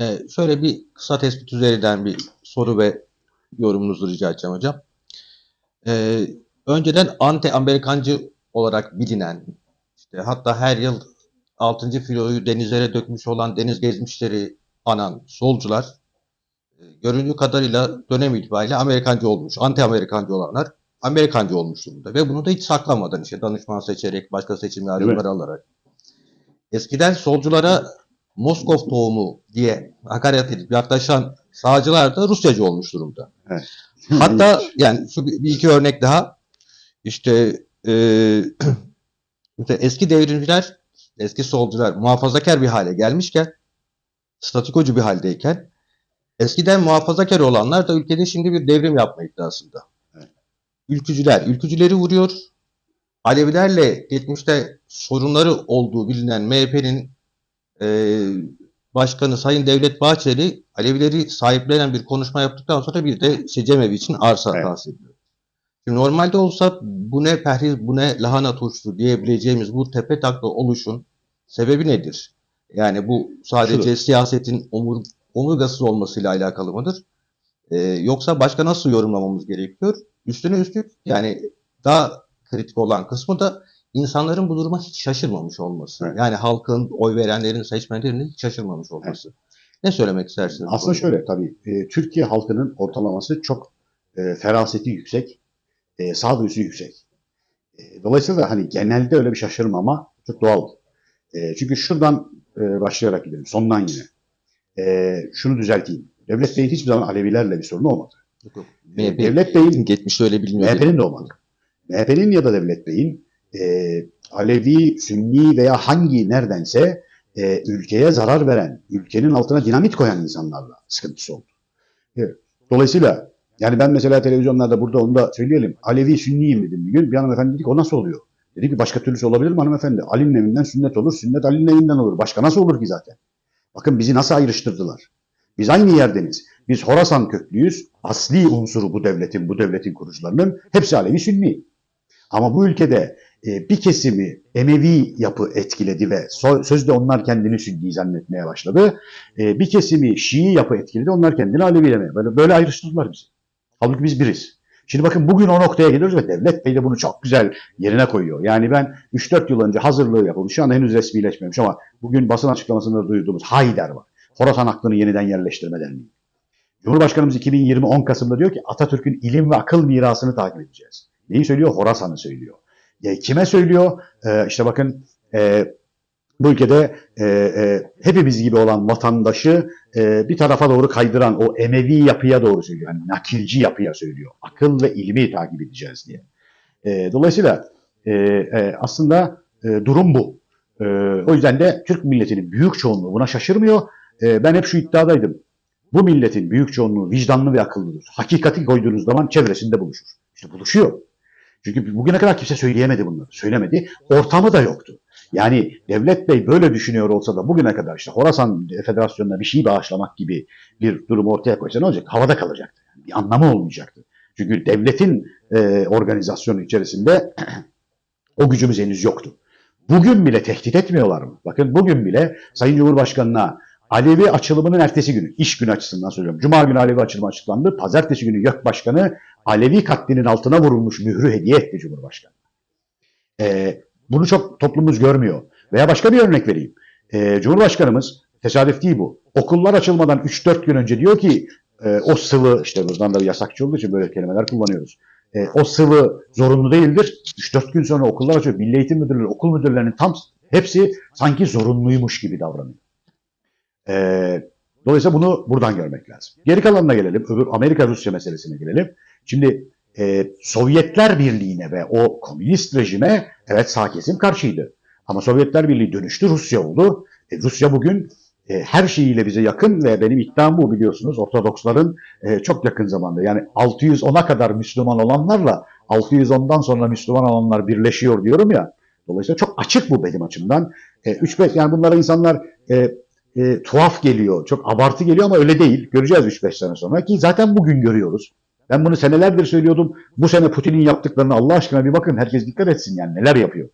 Ee, şöyle bir kısa tespit üzerinden bir soru ve yorumunuzu rica edeceğim hocam. Ee, önceden anti-Amerikancı olarak bilinen, işte hatta her yıl 6. filoyu denizlere dökmüş olan deniz gezmişleri anan solcular e, göründüğü kadarıyla dönem itibariyle Amerikancı olmuş, anti-Amerikancı olanlar Amerikancı olmuş durumda. Ve bunu da hiç saklamadan işte danışman seçerek, başka seçim yardımları alarak. Eskiden solculara Moskov tohumu diye hakaret edip yaklaşan sağcılar da Rusyacı olmuş durumda. Hatta yani şu bir, iki örnek daha. İşte e, eski devrimciler, eski solcular muhafazakar bir hale gelmişken, statikocu bir haldeyken, eskiden muhafazakar olanlar da ülkede şimdi bir devrim yapma iddiasında. Evet. Ülkücüler, ülkücüleri vuruyor. Alevilerle geçmişte sorunları olduğu bilinen MHP'nin e, Başkanı Sayın Devlet Bahçeli Alevileri sahiplenen bir konuşma yaptıktan sonra bir de işte cemevi için arsa Evet. tahsis ediyor. Şimdi normalde olsa bu ne perhiz, bu ne lahana turşusu diyebileceğimiz bu tepe takla oluşun sebebi nedir? Yani bu sadece siyasetin omur, omurgasız olmasıyla alakalı mıdır? Ee, yoksa başka nasıl yorumlamamız gerekiyor? Üstüne üstlük yani daha kritik olan kısmı da insanların bu duruma hiç şaşırmamış olması. Evet. Yani halkın, oy verenlerin, seçmenlerin hiç şaşırmamış olması. Ne söylemek istersiniz? Aslında şöyle tabii e, Türkiye halkının ortalaması çok e, feraseti yüksek, e, sağduyusu yüksek. E, dolayısıyla da hani genelde öyle bir şaşırmama çok doğal. E, çünkü şuradan e, başlayarak gidelim, sondan yine. E, şunu düzelteyim. Devlet Bey'in hiçbir zaman Alevilerle bir sorunu olmadı. Yok, yok. E, MHP Devlet Bey'in geçmişte öyle biliniyor. MHP'nin de olmadı. MHP'nin ya da Devlet Bey'in e, Alevi, Sünni veya hangi neredense e, ülkeye zarar veren, ülkenin altına dinamit koyan insanlarla sıkıntısı oldu. Dolayısıyla yani ben mesela televizyonlarda burada onu da söyleyelim. Alevi, Sünniyim dedim bir gün. Bir hanımefendi dedi ki o nasıl oluyor? Dedi ki başka türlüsü olabilir mi hanımefendi? Ali'nin evinden sünnet olur, sünnet Ali'nin evinden olur. Başka nasıl olur ki zaten? Bakın bizi nasıl ayrıştırdılar. Biz aynı yerdeniz. Biz Horasan köklüyüz. Asli unsuru bu devletin, bu devletin kurucularının hepsi Alevi Sünni. Ama bu ülkede bir kesimi Emevi yapı etkiledi ve sözde onlar kendini Sünni zannetmeye başladı. E, bir kesimi Şii yapı etkiledi, onlar kendini Alevi demeye. Böyle, böyle ayrıştırdılar bizi. Halbuki biz biriz. Şimdi bakın bugün o noktaya geliyoruz ve Devlet Bey de bunu çok güzel yerine koyuyor. Yani ben 3-4 yıl önce hazırlığı yapılmış, şu anda henüz resmileşmemiş ama bugün basın açıklamasında duyduğumuz Haydar var. Horasan aklını yeniden yerleştirme derneği. Cumhurbaşkanımız 2020 10 Kasım'da diyor ki Atatürk'ün ilim ve akıl mirasını takip edeceğiz. Neyi söylüyor? Horasan'ı söylüyor. E, kime söylüyor? E, işte bakın e, bu ülkede e, e, hepimiz gibi olan vatandaşı e, bir tarafa doğru kaydıran o Emevi yapıya doğru söylüyor. Yani nakilci yapıya söylüyor. Akıl ve ilmi takip edeceğiz diye. E, dolayısıyla e, e, aslında e, durum bu. E, o yüzden de Türk milletinin büyük çoğunluğu buna şaşırmıyor. E, ben hep şu iddiadaydım. Bu milletin büyük çoğunluğu vicdanlı ve akıllıdır. Hakikati koyduğunuz zaman çevresinde buluşur. İşte buluşuyor. Çünkü bugüne kadar kimse söyleyemedi bunları. Söylemedi. Ortamı da yoktu. Yani Devlet Bey böyle düşünüyor olsa da bugüne kadar işte Horasan Federasyonu'na bir şey bağışlamak gibi bir durum ortaya koysa ne olacak? Havada kalacaktı. Yani bir anlamı olmayacaktı. Çünkü devletin e, organizasyonu içerisinde o gücümüz henüz yoktu. Bugün bile tehdit etmiyorlar mı? Bakın bugün bile Sayın Cumhurbaşkanı'na Alevi açılımının ertesi günü, iş günü açısından söylüyorum. Cuma günü Alevi açılımı açıklandı. Pazartesi günü YÖK Başkanı Alevi katlinin altına vurulmuş mührü hediye etti Cumhurbaşkanı. Ee, bunu çok toplumumuz görmüyor. Veya başka bir örnek vereyim. Ee, Cumhurbaşkanımız, tesadüf değil bu, okullar açılmadan 3-4 gün önce diyor ki e, o sıvı, işte buradan da yasakçı olduğu için böyle kelimeler kullanıyoruz. E, o sıvı zorunlu değildir. 3-4 gün sonra okullar açıyor. Milli Eğitim Müdürlüğü, okul müdürlerinin tam hepsi sanki zorunluymuş gibi davranıyor. E, dolayısıyla bunu buradan görmek lazım. Geri kalanına gelelim. Öbür Amerika-Rusya meselesine gelelim. Şimdi e, Sovyetler Birliği'ne ve o komünist rejime evet sağ kesim karşıydı. Ama Sovyetler Birliği dönüştü Rusya oldu. E, Rusya bugün e, her şeyiyle bize yakın ve benim iddiam bu biliyorsunuz. Ortodoksların e, çok yakın zamanda yani 610'a kadar Müslüman olanlarla 610'dan sonra Müslüman olanlar birleşiyor diyorum ya. Dolayısıyla çok açık bu benim açımdan. E, 3-5 yani bunlara insanlar e, e, tuhaf geliyor, çok abartı geliyor ama öyle değil. Göreceğiz 3-5 sene sonra ki zaten bugün görüyoruz. Ben bunu senelerdir söylüyordum. Bu sene Putin'in yaptıklarını Allah aşkına bir bakın. Herkes dikkat etsin yani neler yapıyor.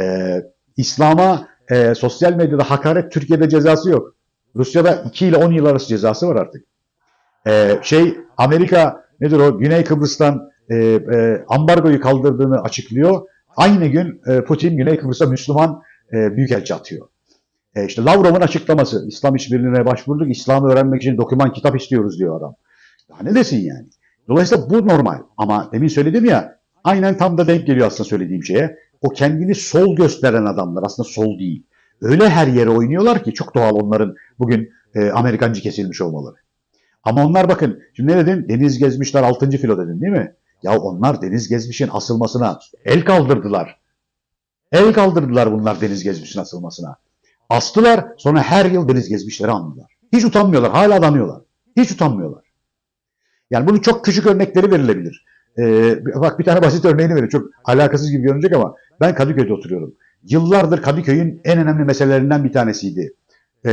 Ee, İslam'a e, sosyal medyada hakaret Türkiye'de cezası yok. Rusya'da 2 ile 10 yıl arası cezası var artık. Ee, şey Amerika nedir o Güney Kıbrıs'tan e, e, ambargoyu kaldırdığını açıklıyor. Aynı gün e, Putin Güney Kıbrıs'a Müslüman e, büyükelçi atıyor. E, işte Lavrov'un açıklaması İslam işbirliğine başvurduk. İslam'ı öğrenmek için doküman kitap istiyoruz diyor adam. Daha ne desin yani? Dolayısıyla bu normal. Ama demin söyledim ya aynen tam da denk geliyor aslında söylediğim şeye. O kendini sol gösteren adamlar aslında sol değil. Öyle her yere oynuyorlar ki çok doğal onların bugün e, Amerikancı kesilmiş olmaları. Ama onlar bakın şimdi ne dedin? Deniz gezmişler 6. filo dedin değil mi? Ya onlar Deniz Gezmiş'in asılmasına el kaldırdılar. El kaldırdılar bunlar Deniz Gezmiş'in asılmasına. Astılar sonra her yıl Deniz Gezmişleri andılar. Hiç utanmıyorlar. Hala danıyorlar. Hiç utanmıyorlar. Yani bunun çok küçük örnekleri verilebilir. Ee, bak bir tane basit örneğini vereyim. Çok alakasız gibi görünecek ama ben Kadıköy'de oturuyorum. Yıllardır Kadıköy'ün en önemli meselelerinden bir tanesiydi. Ee,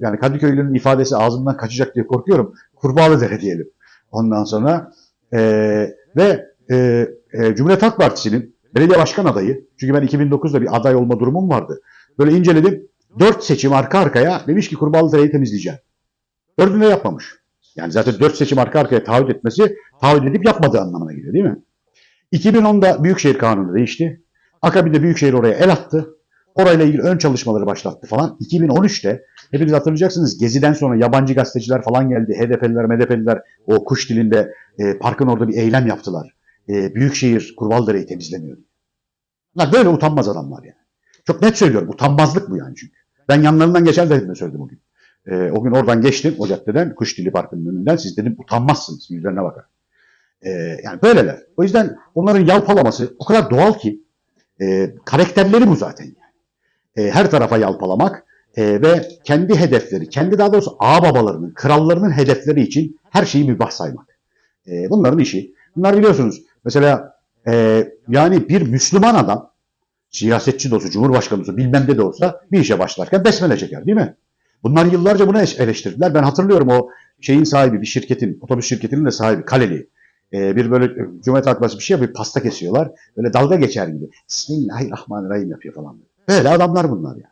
yani Kadıköylünün ifadesi ağzımdan kaçacak diye korkuyorum. Kurbağalıdere diyelim. Ondan sonra ee, ve e, e, Cumhuriyet Halk Partisi'nin belediye başkan adayı, çünkü ben 2009'da bir aday olma durumum vardı. Böyle inceledim. Dört seçim arka arkaya demiş ki Kurbağalıdere'yi temizleyeceğim. Dördünü de yapmamış. Yani zaten dört seçim arka arkaya taahhüt etmesi taahhüt edip yapmadığı anlamına geliyor değil mi? 2010'da Büyükşehir Kanunu değişti. Akabinde Büyükşehir oraya el attı. Orayla ilgili ön çalışmaları başlattı falan. 2013'te hepiniz hatırlayacaksınız Gezi'den sonra yabancı gazeteciler falan geldi. HDP'liler, MDP'liler o kuş dilinde e, parkın orada bir eylem yaptılar. E, Büyükşehir Kurbaldere'yi temizlemiyor. Bunlar böyle utanmaz adamlar yani. Çok net söylüyorum. Utanmazlık bu yani çünkü. Ben yanlarından geçer de söyledim o gün. E, o gün oradan geçtim o caddeden kuş dili parkının önünden. Siz dedim utanmazsınız. Yüzlerine bakar. E, yani böyleler. O yüzden onların yalpalaması o kadar doğal ki e, karakterleri bu zaten yani. E, her tarafa yalpalamak e, ve kendi hedefleri, kendi daha doğrusu ağababalarının, krallarının hedefleri için her şeyi mübah saymak. E, bunların işi. Bunlar biliyorsunuz mesela e, yani bir Müslüman adam siyasetçi de olsa, cumhurbaşkanı olsa, bilmem de de olsa bir işe başlarken besmele çeker değil mi? Bunlar yıllarca bunu eleştirdiler. Ben hatırlıyorum o şeyin sahibi, bir şirketin, otobüs şirketinin de sahibi, Kaleli. E, bir böyle Cumhuriyet Halk Partisi bir şey yapıyor, pasta kesiyorlar. Böyle dalga geçer gibi. Bismillahirrahmanirrahim yapıyor falan. Böyle adamlar bunlar ya.